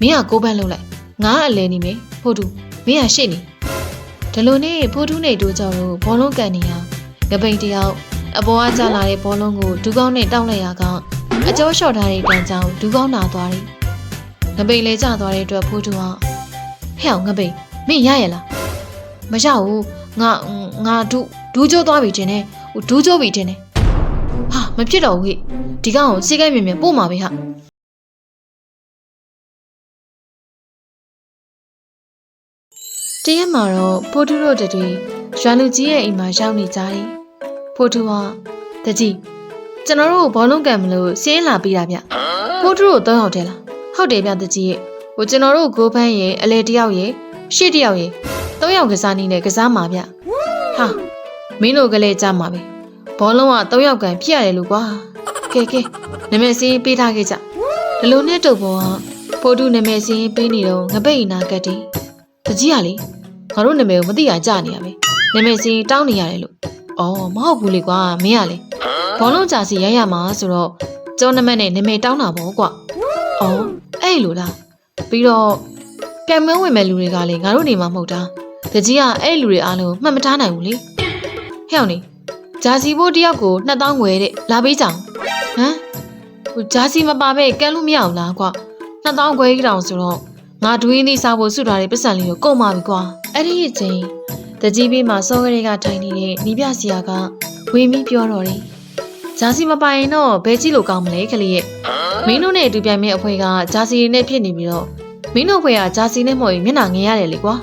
မင်းကကိုပန်းလုပ်လိုက်ငါအလဲနေမယ်ဖိုးတူမင်းကရှေ့နေဒီလိုနဲ့ဖိုးတူနဲ့တို့ကြောင့်လို့ဘောလုံးကန်နေရငပိန်တယောက်အပေါ်ကကျလာတဲ့ဘောလုံးကိုဒူးကောင်းနဲ့တောက်လိုက်ရကအကျော်လျှော့ထားတဲ့တန်ကြောင်ဒူးကောင်းနာသွားတယ်ငပိန်လဲကျသွားတဲ့အတွက်ဖိုးတူကဟဲ့အောင်ငပိန်မင်းရရလားမရဘူးငါငါဒူးဒူးကျိုးသွားပြီတင်တယ်ဟိုဒူးကျိုးပြီတင်တယ်ဟာမဖြစ်တော့ဘူးဟိဒီကောင်ကိုစိတ်ကဲမြင်မြင်ပို့မှာပဲဟာ တရက်မှာတော့ဖိုးထုတို့တတွေရွာလူကြီးရဲ့အိမ်မှာရောက်နေကြတယ်။ဖိုးထုကတကြီးကျွန်တော်တို့ဘောလုံးကန်မလို့စင်းလာပြီးတာဗျ။ဖိုးထုတို့သုံးယောက်တည်းလား။ဟုတ်တယ်ဗျတကြီးရဲ့။ဟိုကျွန်တော်တို့ကိုဖန်းရဲ့အလဲတယောက်ရဲ့ရှေ့တယောက်ရဲ့သုံးယောက်ကစားနေနဲ့ကစားမှာဗျ။ဟာမင်းတို့ကလေးကြမှာပဲ။ဘောလုံးကသုံးယောက်ကန်ဖြစ်ရတယ်လို့ကွာ။ကဲကဲနမည်စင်းပေးထားခဲ့ကြ။ဒီလိုနဲ့တုပ်ဘောကဖိုးထုနမည်စင်းပေးနေတော့ငပိတ်နာကတ်တယ်။ တကြီးကလေငါတို့နာမည်ကိုမသိရကြနေရပဲနာမည်စီတောင်းနေရတယ်လို့ဩမဟုတ်ဘူးလေကွာမင်းကလေဘောလုံးကြာစီရိုက်ရမှာဆိုတော့ကျောင်းနမက်နဲ့နာမည်တောင်းတာပေါ့ကွာဩအဲ့လိုလားပြီးတော့ပြိုင်မွေးဝင်မဲ့လူတွေကလေငါတို့နေမှာမဟုတ်တာတကြီးကအဲ့လူတွေအားလုံးမှတ်မထားနိုင်ဘူးလေဟဲ့အောင်နေဂျာစီဘိုးတယောက်ကို2000ငွေတဲ့လာပေးကြအောင်ဟမ်ဟိုဂျာစီမပါပဲကန်လို့မရအောင်လားကွာ2000ခွဲကြီးတောင်ဆိုတော့ ငါဒွေးနေစားဖို့စုထားတဲ့ပတ်စံလေးကိုကုန်ပါပြီကွာအဲ့ဒီအချိန်တကြီးပေးမှာစောကလေးကထိုင်နေတဲ့နီးပြဆရာကဝေမီပြောတော့တယ်ဂျာစီမပိုင်တော့ဘဲကြီးလိုကောင်းမလဲခလေးရဲ့မင်းတို့နဲ့အတူပြိုင်မဲ့အဖွဲကဂျာစီနဲ့ဖြစ်နေပြီးတော့မင်းတို့ဖွဲကဂျာစီနဲ့မဟုတ်ရင်မျက်နှာငယ်ရတယ်လေကွာ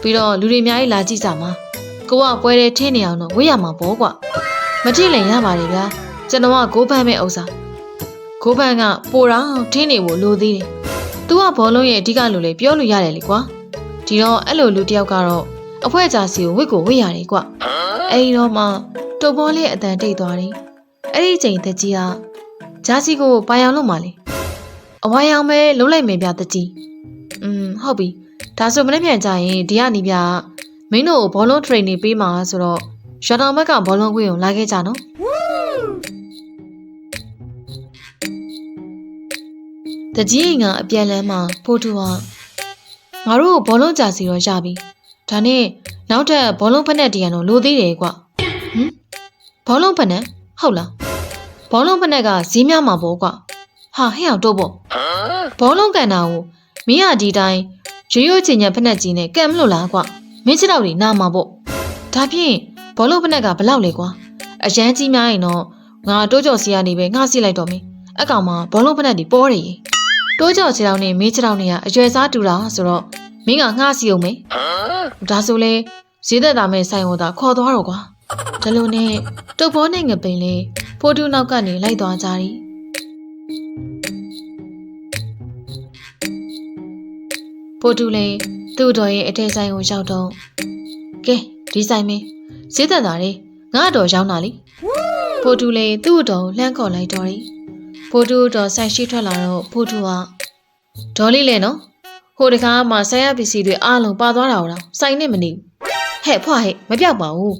ပြီးတော့လူတွေအများကြီးလာကြည့်ကြမှာကိုကပွဲတဲ့ထင်းနေအောင်တော့ဝေ့ရမှာပေါ့ကွာမကြည့်လည်းရပါတယ်ဗျာကျွန်တော်ကဂိုးပန်းမဲ့ဥစ္စာဂိုးပန်းကပိုတော့ထင်းနေဖို့လိုသေးတယ်။ तू ကဘောလုံးရဲ့အဓိကလူလေပြောလို့ရတယ်လေကွာ။ဒီတော့အဲ့လိုလူတစ်ယောက်ကတော့အဖွဲကြာစီကိုဝစ်ကိုဝစ်ရတယ်ကွာ။အဲ့ဒီတော့မှတုပ်ဘောလေးအတန်တိတ်သွားတယ်။အဲ့ဒီအချိန်တကြီးကဂျာစီကိုပိုင်အောင်လုပ်မှလေ။အဝိုင်းအောင်ပဲလုံးလိုက်မယ်ဗျတကြီး။อืมဟုတ်ပြီ။ဒါဆိုမနေ့ပြန်ကြရင်ဒီကနေဗျမင်းတို့ကိုဘောလုံး training ပေးမှာဆိုတော့ရွာတော်ဘက်ကဘောလုံးကွင်းကိုလာခဲ့ကြနော်။ တကြီးအိမ်ကအပြန်လန်းမှာဖိုးတူဟာငါတို့ကိုဘောလုံးကြာစီတော့ရပြီ။ဒါနဲ့နောက်ထပ်ဘောလုံးဖက်နဲ့တရံတော့လိုသေးတယ်ကွ။ဟမ်ဘောလုံးဖက်နဲ့ဟုတ်လား။ဘောလုံးဖက်နဲ့ကဈေးများမှာပေါ့ကွ။ဟာဟဲ့အောင်တော့ပေါ့။ဘောလုံးကန်တာကိုမင်းကဒီတိုင်းရိုးရိုးချင်ညာဖက်နဲ့ကြီးနဲ့ကန်မလို့လားကွ။မင်းချစ်တော့တွေနာမှာပေါ့။ဒါဖြင့်ဘောလုံးဖက်နဲ့ကဘလောက်လဲကွာ။အရန်ကြီးများရင်တော့ငါတိုးကြော်စီကနေပဲငှားစီလိုက်တော့မင်း။အကောင်မှာဘောလုံးဖက်နဲ့ဒီပေါ်တယ်ရေ။ တိုးကြော်ခြေထောက်နဲ့မင်းခြေထောက်နဲ့ကအရွယ်စားတူတာဆိုတော့မင်းကငှားစီအောင်မယ်ဒါဆိုလဲဈေးသက်တာမဲ့ဆိုင်ဟောတာခေါ်သွားတော့ကွာဒါလိုနဲ့တုပ်ဘောနဲ့ငပိန်လေးဖိုးတူနောက်ကနေလိုက်သွားကြသည်ဖိုးတူလည်းသူ့တော်ရဲ့အထက်ဆိုင်ကိုရောက်တော့ကဲဒီဆိုင်မင်းဈေးသက်တာလေငါ့တော်ရောက်လာလိဖိုးတူလည်းသူ့အတော်လှမ်းခေါ်လိုက်တော့တယ် ဖိုးတူတော်ဆိုင်ရှိထွက်လာတော့ဖိုးတူကဒေါ်လေးလေနော်ဟိုတခါမှဆိုင်ရပစ္စည်းတွေအားလုံးပါသွားတာတော့စိုင်နဲ့မနေဘူးဟဲ့ဖွားဟဲ့မပြောက်ပါဘူး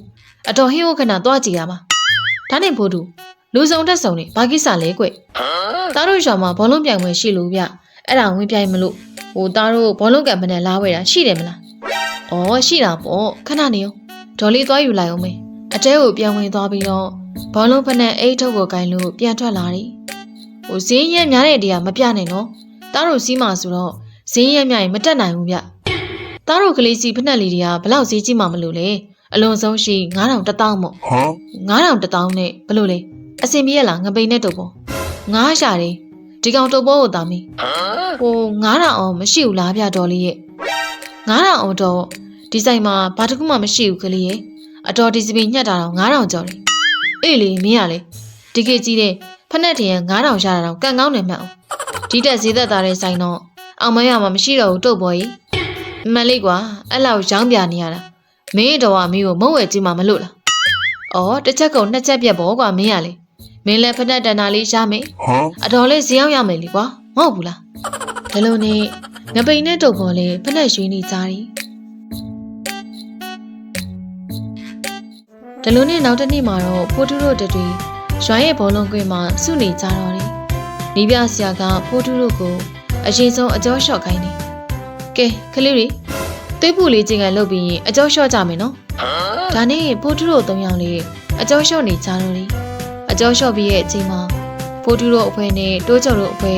အတော်ဟင်းဟိုခဏသွားကြည့်ရမှာဒါနဲ့ဖိုးတူလူစုံတက်စုံနေဘာကိစ္စလဲကွသားတို့ရွာမှာဘောလုံးပြိုင်ပွဲရှိလို့ဗျအဲ့ဒါဝင်ပြိုင်မလို့ဟိုသားတို့ဘောလုံးကံမနဲ့လာဝဲတာရှိတယ်မလားဩရှိတာပေါ့ခဏနေရောဒေါ်လေးသွားယူလိုက်အောင်မေအတဲကိုပြန်ဝင်သွားပြီးတော့ဘောလုံးဖက်နဲ့အိတ်ထုတ်ကိုကင်လို့ပြန်ထွက်လာတယ် ဟိုဈေးရက်များတဲ့နေရာမပြနိုင်နော်သားတို့စီးမှာဆိုတော့ဈေးရက်မြရင်မတက်နိုင်ဘူးဗျ။သားတို့ကလေးစီဖက်နှက်လေးတွေကဘလောက်ဈေးကြီးမှမလို့လဲ။အလွန်ဆုံးရှိ9000တစ်တောင်းမို့ Huh? 9000တစ်တောင်းနဲ့ဘလို့လဲ။အစင်ပြေရလားငပိန်နဲ့တုပ်ပေါ်။ငါးရှာတယ်ဒီကောင်တုပ်ပေါ်ကိုတာမီ။ဟို9000အောင်မရှိဘူးလားဗျတော်လေးရဲ့။9000အောင်တော့ဒီဆိုင်မှာဘာတစ်ခုမှမရှိဘူးကလေးရဲ့။အတော်ဒီစပီညှက်တာတော့9000ကျော်တယ်။အေးလေမင်းရလေဒီကေကြီးတဲ့ ဖက်နှက်တရံ9000ရတာတော့ကံကောင်းတယ်မှတ်အောင်။ဒီတက်ဈေးသက်သားတဲ့ဆိုင်တော့အောင်မရမှာမရှိတော့ဘူးတုတ်ပေါ်ကြီးအမှန်လေးကွာအဲ့လောက်ရောင်းပြနေရတာမင်းတော်ကမင်းကိုမုံဝဲကြည့်မှမလို့လားအော်တစ်ချက်ကုန်နှစ်ချက်ပြက်ပေါ့ကွာမင်းရလေမင်းလည်းဖက်နဲ့တန်တာလေးရမယ် Huh? အတော်လေးဈေးရောက်ရမယ်လေကွာမဟုတ်ဘူးလားဒါလို့နဲ့ငပိန်နဲ့တုတ်ပေါ်လေးဖက်နဲ့ရွှေနေကြတယ်ဒါလို့နဲ့နောက်တစ်နေ့မှာတော့ဖိုးတူတို့တတွေ ရွာရဲ့ဘောလုံးကွင်းမှာစုနေကြတော့တယ်နီးပြဆရာကဖိုးတူးတို့ကိုအရင်ဆုံးအကျော်လျှော့ခိုင်းတယ်ကဲကလေးတွေသွေးပူလေးချင်းကလုတ်ပြီးရင်အကျော်လျှော့ကြမယ်နော်ဒါနဲ့ဖိုးထုတို့သုံးယောက်လေးအကျော်လျှော့နေကြတော့လေအကျော်လျှော့ပြီးရဲ့အချိန်မှာဖိုးထုတို့အဖွဲနဲ့တိုးကျော်တို့အဖွဲ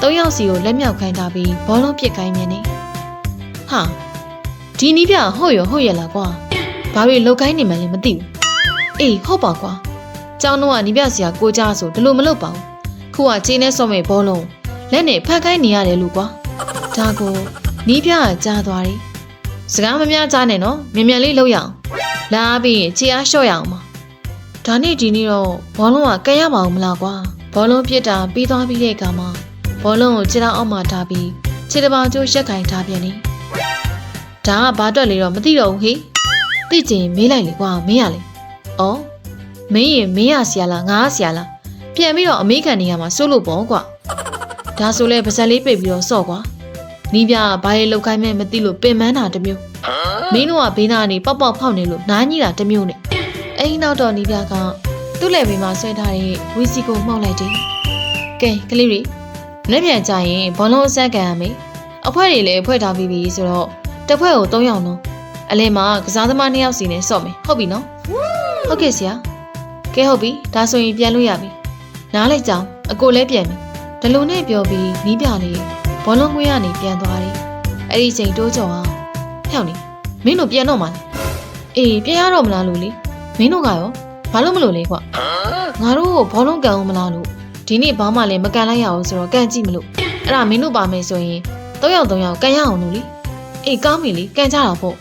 သုံးယောက်စီကိုလက်မြောက်ခိုင်းထားပြီးဘောလုံးပစ်ခိုင်းမြင်နေဟာဒီနီးပြဟုတ်ရဟုတ်ရလားကွာဘာလို့လုတ်ခိုင်းနေမှလည်းမသိဘူးအေးဟုတ်ပါကွာ ကျောင်းတော့ကနီးပြဆရာကိုကြဆိုဒီလိုမလုပ်ပါဘူးခုကခြေနဲ့စော့မဲ့ဘောလုံးလက်နဲ့ဖတ်ခိုင်းနေရတယ်လို့ကွာဒါကိုနီးပြကကြားသွားတယ်စကားမများကြားနဲ့နော်မြန်မြန်လေးလုပ်ရအောင်လာပြီးခြေအားလျှော့ရအောင်ပါဒါနဲ့ဒီနေ့တော့ဘောလုံးကကဲရပါအောင်မလားကွာဘောလုံးပြစ်တာပြီးသွားပြီးတဲ့အခါမှာဘောလုံးကိုခြေထောက်အောက်မှာထားပြီးခြေတစ်ပါးကျိုးရက်ခိုင်ထားပြန်နေဒါကဘာအတွက်လဲတော့မသိတော့ဘူးဟေ့သိချင်မေးလိုက်လေကွာမင်းရလေဩ မင်းရင်မင်းရဆရာလားငါဆရာလားပြန်ပြီးတော့အမေခံနေရမှာစိုးလို့ပေါ့ကွာဒါဆိုလဲပါဇက်လေးပိတ်ပြီးတော့စော့ကွာနီးပြကဘာရေးလောက်ခိုင်းမဲမသိလို့ပင်ပန်းတာတစ်မျိုးမင်းတို့ကဘေးနာကနေပေါက်ပေါက်ဖောက်နေလို့နားကြီးတာတစ်မျိုးနဲ့အဲ့ဒီနောက်တော့နီးပြကသူ့လက်ဘေးမှာဆွဲထားတဲ့ဝီစီကိုမှောက်လိုက်တယ်ကဲကလေးတွေလက်ပြန်ကြရင်ဘောလုံးအဆက်ကန်ရမယ်အဖွဲတွေလည်းဖွဲ့ထားပြီးပြီဆိုတော့တစ်ဖွဲ့ကို3ယောက်လုံးအလဲမှာကစားသမား2ယောက်စီနဲ့စော့မယ်ဟုတ်ပြီနော်ဟုတ်ကဲ့ဆရာ ကဲဟုတ်ပြီဒါဆိုရင်ပြန်လို့ရပြီနားလိုက်ကြအောင်အကိုလည်းပြန်ပြီဒီလိုနဲ့ပြောပြီးနီးပြလေးဘောလုံးကွင်းကနေပြန်သွားတယ်အဲ့ဒီချိန်တိုးကြော်အောင်ဟဲ့နေမင်းတို့ပြန်တော့မှလားအေးပြန်ရတော့မလားလို့လေမင်းတို့ကရောဘာလို့မလို့လဲကွငါတို့ဘောလုံးကန်အောင်မလားလို့ဒီနေ့ဘာမှလည်းမကန်လိုက်ရအောင်ဆိုတော့ကန်ကြည့်မလို့အဲ့ဒါမင်းတို့ပါမယ်ဆိုရင်၃ယောက်၃ယောက်ကန်ရအောင်လို့လေအေးကောင်းပြီလေကန်ကြတာပေါ့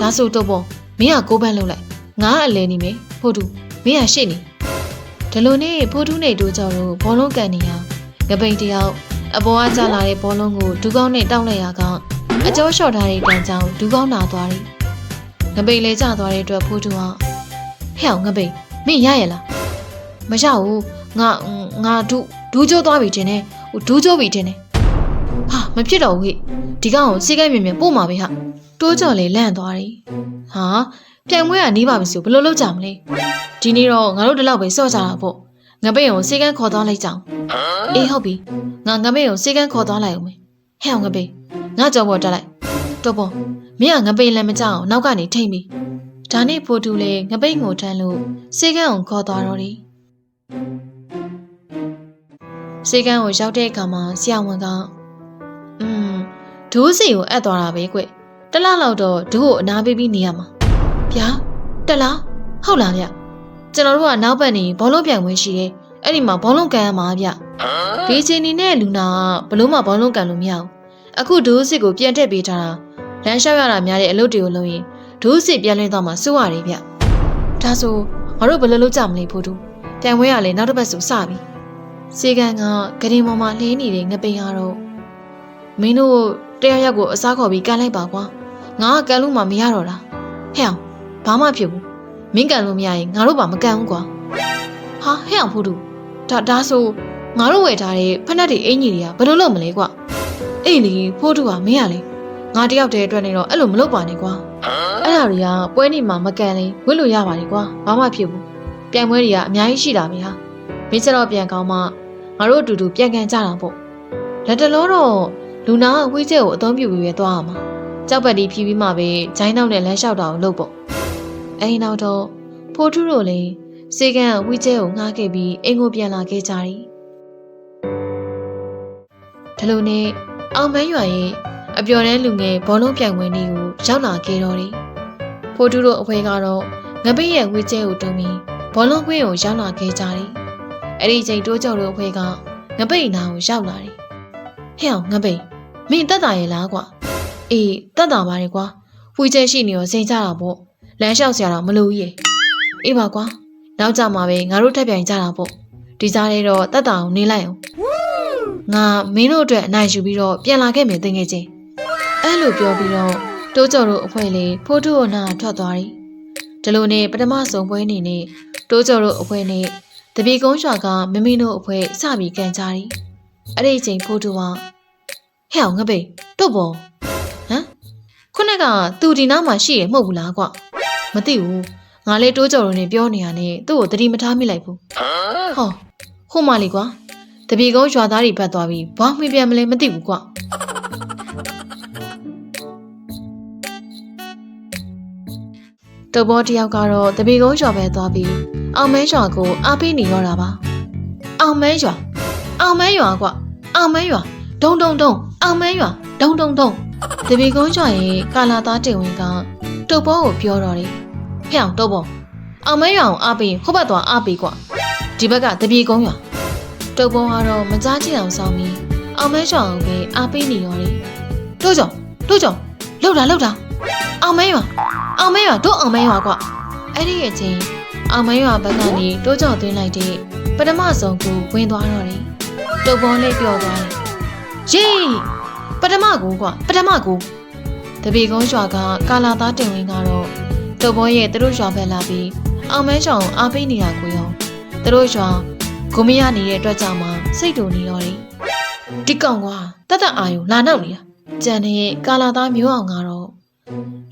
ဒါဆိုတော့ပေါ့မင်းကကိုးပန်းလုပ်လိုက်ငါကအလဲနေမယ်ဖို့တူ မင်းကရှေ့နေဒီလိုနဲ့ဖိုးတူးနေတို့ကြောင့်လို့ဘောလုံးကန်နေရငပိန်တယောက်အပေါ်ကကျလာတဲ့ဘောလုံးကိုဒူးကောင်းနဲ့တောက်လိုက်ရကအကျော်လျှော့ထားတဲ့တန်ကြောင်ဒူးကောင်းနာသွားတယ်ငပိန်လဲကျသွားတဲ့အတွက်ဖိုးတူးကဟဲ့အောင်ငပိန်မင်းရရလားမရဘူးငါငါဒူးဒူးကျိုးသွားပြီတင်တယ်ဟိုဒူးကျိုးပြီတင်တယ်ဟာမဖြစ်တော့ဘူးဟိဒီကောင်ကိုစိတ်ကဲမြင်မြင်ပို့မှာပဲဟာတိုးကြော်လေလန့်သွားတယ်ဟာပြိုင်ပွဲကနီးပါပြီဆိုဘယ်လိုလုပ်ကြမလဲ ဒီနေ့တော့ငါတို့ဒီလောက်ပဲစော့ကြတာပေါ့ငပိန်ကိုစိတ်ကန်းခေါ်သွားလိုက်ကြအောင်အေးဟုတ်ပြီငါငပိန်ကိုစိတ်ကန်းခေါ်သွားလိုက်အောင်မယ်ဟဲ့အောင်ငပိန်ငါကြော်ပေါ်တက်လိုက်တော့ပေါ့မင်းကငပိန်လည်းမကြောက်အောင်နောက်ကနေထိမ့်ပြီဒါနဲ့ဖိုတူလေငပိန်ကိုထမ်းလို့စိတ်ကန်းကိုခေါ်သွားတော့တယ်စိတ်ကန်းကိုရောက်တဲ့အခါမှာဆရာဝန်ကอืมဒိုးစီကိုအပ်သွားတာပဲကွတလားလောက်တော့ဒိုးကိုအနာပေးပြီးနေရမှာဗျာတက်လားဟုတ်လားဗျ ကျွန်တော်တို့ကနောက်ပတ်နေဘောလုံးပြိုင်ပွဲရှိတယ်အဲ့ဒီမှာဘောလုံးကန်ရမှာဗျဒီချိန်နေနဲ့လူနာကဘလို့မှဘောလုံးကန်လို့မရဘူးအခုဒိုးစစ်ကိုပြန်တက်ပေးထားတာလမ်းလျှောက်ရတာများတဲ့အလုပ်တွေကိုလုပ်ရင်ဒိုးစစ်ပြန်လင်းတော့မှစိုးရတယ်ဗျဒါဆိုငါတို့ဘယ်လိုလုပ်ကြမလဲဖို့တူပြိုင်ပွဲကလည်းနောက်တစ်ပတ်ဆိုစပြီစေကန်ကဂရင်ပေါ်မှာလှင်းနေတဲ့ငပိန်ကတော့မင်းတို့တယောက်ယောက်ကိုအစားခေါ်ပြီးကန်လိုက်ပါကွာငါကကန်လို့မှမရတော့တာဟဲ့အောင်ဘာမှဖြစ်ဘူး မင်းကန်လို့မရရင်ငါတို့ပါမကန်ဘူးကွာဟာဟဲ့အောင်ဖို့တူဒါဒါဆိုငါတို့ဝယ်ထားတဲ့ဖက်နှက်တွေအင်ကြီးတွေကဘယ်လိုလုပ်မလဲကွာအေးလေဖို့တူကမင်းရလေငါတယောက်တည်းအတွက်နေတော့အဲ့လိုမလုပ်ပါနဲ့ကွာအဲ့ဒါတွေကပွဲနေမှာမကန်လေဝစ်လို့ရပါတယ်ကွာဘာမှဖြစ်ဘူးပြိုင်ပွဲတွေကအများကြီးရှိတာပဲဟာမင်းစတော့ပြန်ကောင်းမှငါတို့အတူတူပြန်ကန်ကြတာပေါ့လက်တလုံးတော့လူနာကဝှေးကျဲကိုအသုံးပြုပြီးပဲသွားရမှာကြောက်ပတ်ဒီဖြီးပြီးမှပဲဂျိုင်းနောက်နဲ့လမ်းလျှောက်တာကိုလုပ်ပေါ့ အဲဒီနောက်တော့ဖိုးထုတို့လည်းစေကန်ဝှေးကျဲကိုငှားခဲ့ပြီးအိမ်ကိုပြန်လာခဲ့ကြတယ်ဒီလိုနဲ့အောင်မန်းရွာရဲ့အပျော်တမ်းလူငယ်ဘောလုံးပြိုင်ပွဲနေ့ကိုရောက်လာခဲ့တော့တယ်ဖိုးထုတို့အဖွဲကတော့ငပိရဲ့ဝှေးကျဲကိုတုံးပြီးဘောလုံးကွင်းကိုရောက်လာခဲ့ကြတယ်အဲ့ဒီချိန်တိုးကြော်တို့အဖွဲကငပိနာကိုရောက်လာတယ်ဟဲ့အောင်ငပိမင်းတက်တာရဲ့လားကွာအေးတက်တာပါတယ်ကွာဝှေးကျဲရှိနေရောစိန်ကြတာပေါ့ လမ်းလျှောက်စရာတော့မလိုကြီးရေအေးပါကွာနောက်ကြမှာပဲငါတို့ထပ်ပြိုင်ကြတာပေါ့ဒီစားလေးတော့တက်တာအောင်နေလိုက်အောင်ငါမင်းတို့အတွက်အနိုင်ယူပြီးတော့ပြန်လာခဲ့မယ်တင်ငယ်ချင်းအဲ့လိုပြောပြီးတော့တိုးကြော်တို့အဖွဲလေးဖိုးထုကိုနာထွက်သွားတယ်ဒီလိုနဲ့ပထမဆုံးပွဲနေနဲ့တိုးကြော်တို့အဖွဲနဲ့တပီကုန်းရွာကမမင်းတို့အဖွဲစပြီးကန်ကြတယ်အဲ့ဒီအချိန်ဖိုးထုကဟဲ့အောင်ငပိတ်တို့ပေါ်ဟမ်ခုနကသူဒီနားမှာရှိရမဟုတ်ဘူးလားကွ မသိဘူးငါလေးတိုးကြော်တို့နဲ့ပြောနေရနဲ့သူ့ကိုတတိမထားမိလိုက်ဘူးဟောဟိုမလေးကွာတတပီကုန်းရွာသားတွေဘက်သွားပြီးဘာမှမပြန်မလဲမသိဘူးကွတဘောတယောက်ကတော့တပီကုန်းရွာပဲသွားပြီးအောင်မဲရွာကိုအားပေးနေတော့တာပါအောင်မဲရွာအောင်မဲရွာကွအောင်မဲရွာဒုံဒုံဒုံအောင်မဲရွာဒုံဒုံဒုံတပီကုန်းရွာရဲ့ကာလာသားတင်ဝင်ကတုတ်ဘောကိုပြောတော့တယ် ဖျောင်းတုတ်ဘောအောင်မဲရွာကိုအားပေးဟိုဘက်သွားအားပေးကွဒီဘက်ကတပီကုန်းရွာတုပ်ပေါ်ကတော့မကြားချင်အောင်ဆောင်ပြီးအောင်မဲရွာအောင်ပဲအားပေးနေရောတယ်။တို့ကြောင့်တို့ကြောင့်လှုပ်တာလှုပ်တာအောင်မဲရွာအောင်မဲရွာတို့အောင်မဲရွာကွအဲ့ဒီအချိန်အောင်မဲရွာဘက်ကနေတို့ကြောင့်သွင်းလိုက်တဲ့ပထမဆုံးကိုဝင်သွားတော့တယ်။တုပ်ပေါ်လေးပြောသွားတယ်။ယေးပထမကိုကွပထမကိုတပီကုန်းရွာကကာလာသားတင်ဝင်ကတော့ တုပ်ပေါ်ရဲ့သူတို့ရွာဘက်လာပြီးအောင်မဲရွာအောင်အားပေးနေတာကိုရောသူတို့ရွာကိုမရနေတဲ့အတွက်ကြောင့်မှစိတ်တူနေတော့တယ်။ဒီကောင်ကတတ်တတ်အာယုံလာနောက်နေတာ။ကြံတဲ့ကာလာသားမျိုးအောင်ကတော့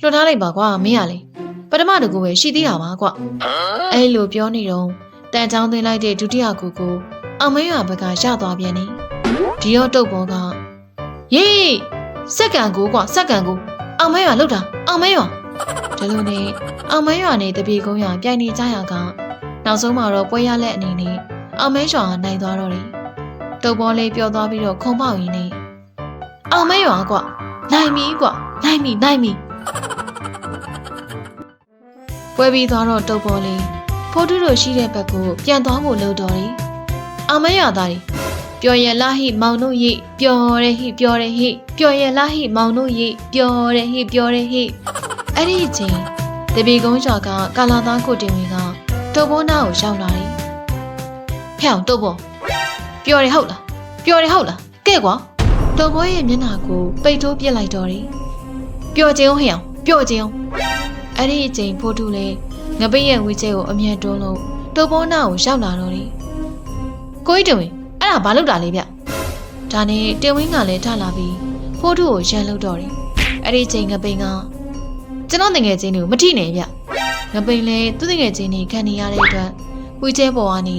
လွတ်ထားလိုက်ပါကွာမင်းရလေပထမတကူပဲရှိသေးတာပါကွ။အဲလိုပြောနေတော့တန်ချောင်းသွင်းလိုက်တဲ့ဒုတိယကူကိုအောင်မင်းရဘက်ကရသွားပြန်နေ။ဒီတော့တုတ်ဘောကယေးစက္ကန်ကိုကွာစက္ကန်ကိုအောင်မင်းရလှုပ်တာအောင်မင်းရ ဒီလိုနဲ့အောင်မင်းရနဲ့တပြေကုန်းရပြိုင်နေကြရကနောက်ဆုံးမှာတော့ပွဲရလက်အနေနဲ့အောင်မဲရွာနိုင်သွားတော့တယ်။တုပ်ပေါ်လေးပြောသွားပြီးတော့ခုံပေါက်ရင်းနေအောင်မဲရွာကွနိုင်ပြီကွနိုင်ပြီနိုင်ပြီပွဲပြီးသွားတော့တုပ်ပေါ်လေးဖိုးထုတို့ရှိတဲ့ဘက်ကိုပြန်သွားဖို့လုပ်တော်တယ်။အောင်မဲရွာသားတွေပျော်ရလားဟိမောင်တို့ရိပျော်တယ်ဟိပျော်တယ်ဟိပျော်ရလားဟိမောင်တို့ရိပျော်တယ်ဟိပျော်တယ်ဟိ အဲ့ဒီအချိန်တပီကုန်းရွာကကာလာသားကိုတင်ဝင်ကတုပ်ပေါ်နာကိုရောက်လာတယ်ဖျောင်းတုတ်ပေါ်ပျော်တယ်ဟုတ်လားပျော်တယ်ဟုတ်လားကဲကွာတုတ်ပေါ်ရဲ့မျက်နှာကိုပိတ်ထိုးပြစ်လိုက်တော့တယ်ပျော်ခြင်းဟျောင်းပျော်ခြင်းအဲ့ဒီအချိန်ဖိုးထုလဲငပိတ်ရဲ့ဝီချဲကိုအမြဲတွန်းလို့တုတ်ပေါ်နာကိုရောက်လာတော့တယ်ကိုကြီးတင်ဝင်အဲ့ဒါဘာလုပ်တာလဲဗျဒါနဲ့တင်ဝင်းကလည်းထလာပြီးဖိုးထုကိုရန်လုပ်တော့တယ်အဲ့ဒီအချိန်ငပိတ်က ကျွန်တော်တငယ်ချင်းတွေကိုမထိနဲ့ဗျငပိတ်လဲသူ့တငယ်ချင်းတွေခံနေရတဲ့အတွက်ဝီချဲပေါ်ကနေ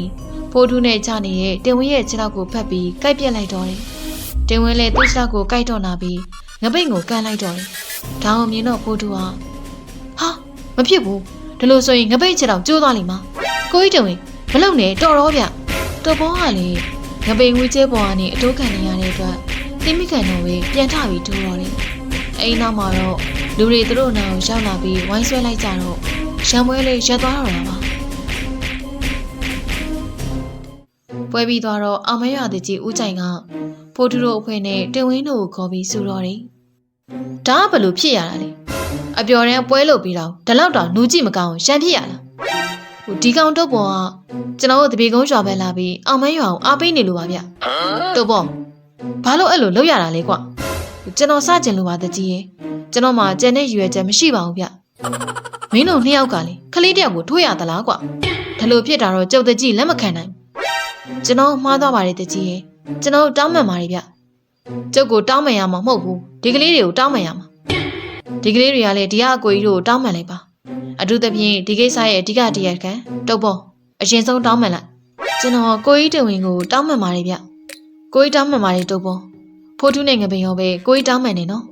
ဖိုးထူးနဲ့ချနေတဲ့တင်ဝင်းရဲ့ခြေထောက်ကိုဖက်ပြီးကိုက်ပြက်လိုက်တော့တယ်။တင်ဝင်းလည်းသူ့ခြေထောက်ကိုကိုက်တော့နာပြီးငပိတ်ကိုကန်လိုက်တော့တယ်။ဒါအောင်မြင်တော့ဖိုးထူးဟာဟာမဖြစ်ဘူးဒီလိုဆိုရင်ငပိတ်ခြေထောက်ကျိုးသွားလိမ့်မှာ။ကိုကြီးတင်ဝင်းမလုံနဲ့တော်တော့ဗျ။တော်ဘောကလည်းငပိတ်ဝီကျဲပေါ်ကနေအတိုးခံနေရတဲ့အတွက်တိမိကန်တော်ပဲပြန်ထပြီးထိုးတော့တယ်။ အဲဒီနောက်မှာတော့လူတွေသူတို့နာကိုရောက်လာပြီးဝိုင်းဆွဲလိုက်ကြတော့ရံပွဲလေးရက်သွားတော့တာပါ။ပွဲပြီးသွားတော့အောင်မရတဲ့ကြီးဦးကြိုင်ကဖိုးထူတို့အဖွဲ့နဲ့တင်ဝင်းတို့ကိုခေါ်ပြီးစူတော့တယ်။ဒါကဘလို့ဖြစ်ရတာလဲ။အပျော်တန်းပွဲလုပ်ပြီးတော့ဒီလောက်တောင်နူးကြည့်မကောင်းရှမ်းဖြစ်ရလား။ဟိုဒီကောင်တုတ်ပေါ်ကကျွန်တော်တို့တပြေကုန်းရွာပဲလာပြီးအောင်မရွာကိုအားပေးနေလို့ပါဗျ။တုတ်ပေါ်ဘာလို့အဲ့လိုလုပ်ရတာလဲကွ။ဟို ကျွန်တော်စကြင်လို့ပါတကြီးရဲ့။ကျွန်တော်မှကြံတဲ့ရွယ်ချက်မရှိပါဘူးဗျ။မင်းတို့နှစ်ယောက်ကလေခလေးတယောက်ကိုထိုးရသလားကွ။ဒါလို့ဖြစ်တာတော့ကျုပ်တကြီးလက်မခံနိုင်ဘူးကျွန်တော်မှားသွားပါတယ်တကြီးရဲ့ကျွန်တော်တောင်းပန်ပါတယ်ဗျကျုပ်ကိုတောင်းပန်ရမှာမဟုတ်ဘူးဒီကလေးတွေကိုတောင်းပန်ရမှာဒီကလေးတွေကလည်းဒီကအကိုကြီးတို့ကိုတောင်းပန်လိုက်ပါအထူးသဖြင့်ဒီကိစ္စရဲ့အဓိကတရားခံတုတ်ပေါ်အရင်ဆုံးတောင်းပန်လိုက်ကျွန်တော်ကိုကြီးတင်ဝင်ကိုတောင်းပန်ပါတယ်ဗျကိုကြီးတောင်းပန်ပါတယ်တုတ်ပေါ် ဖိုးထုနဲ့ငပင်ရောပဲကိုကြီးတောင်းပန်နေနော်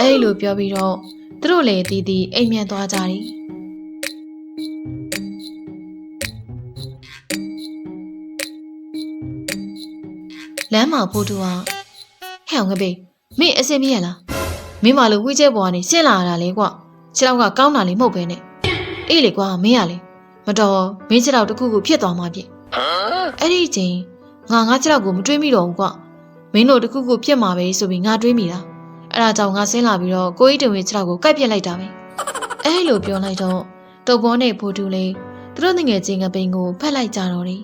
အဲ့လိုပြောပြီးတော့သူတို့လည်းတီးတီးအိမ်မြန်သွားကြတယ်လမ်းမှာဖိုးတူဟာဟဲ့အောင်ငပိမင်းအစင်ပြေရလားမင်းမလို့ဝီကျဲပေါ်ကနေဆင်းလာရတာလေကွခြေထောက်ကကောင်းတာလေးမဟုတ်ပဲနဲ့အေးလေကွာမင်းရလေမတော်မင်းခြေထောက်တစ်ခုခုဖြစ်သွားမှဖြစ်အဲ့ဒီအချိန်ငါငါခြေထောက်ကိုမတွေးမိတော့ဘူးကွ မင်းတို့တစ်ခုခုဖြစ်မှာပဲဆိုပြီးငါတွေးမိတာအဲ့ဒါကြောင့်ငါဆင်းလာပြီးတော့ကိုကြီးတင်ဝင်းခြေထောက်ကိုကိုက်ပြက်လိုက်တာပဲအဲ့လိုပြောလိုက်တော့တုပ်ပေါ်နဲ့ဖိုးတူလေးသူတို့ငငယ်ချင်းငပိန်ကိုဖက်လိုက်ကြတော့တယ်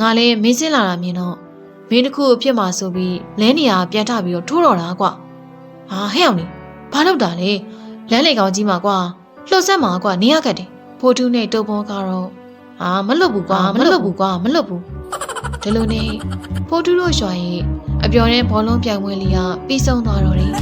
ငါလည်းမင်းဆင်းလာတာမြင်တော့မင်းတစ်ခုဖြစ်မှာဆိုပြီးလဲနေရပြန်ထပြီးတော့ထိုးတော့တာကွာဟာဟဲ့အောင်နေဘာလုပ်တာလဲလမ်းလေကောင်ကြီးမှာကွာလှုပ်ဆက်မှာကွာနေရကတ်တယ်ဖိုးထူးနဲ့တုပ်ဘောကတော့ဟာမလွတ်ဘူးကွာမလွတ်ဘူးကွာမလွတ်ဘူး ဒီလိုနဲ့ဖိုးထူးတို့ရွာရဲ့အပျော်တဲ့ဘောလုံးပြိုင်ပွဲလေးကပြီးဆုံးသွားတော့တယ်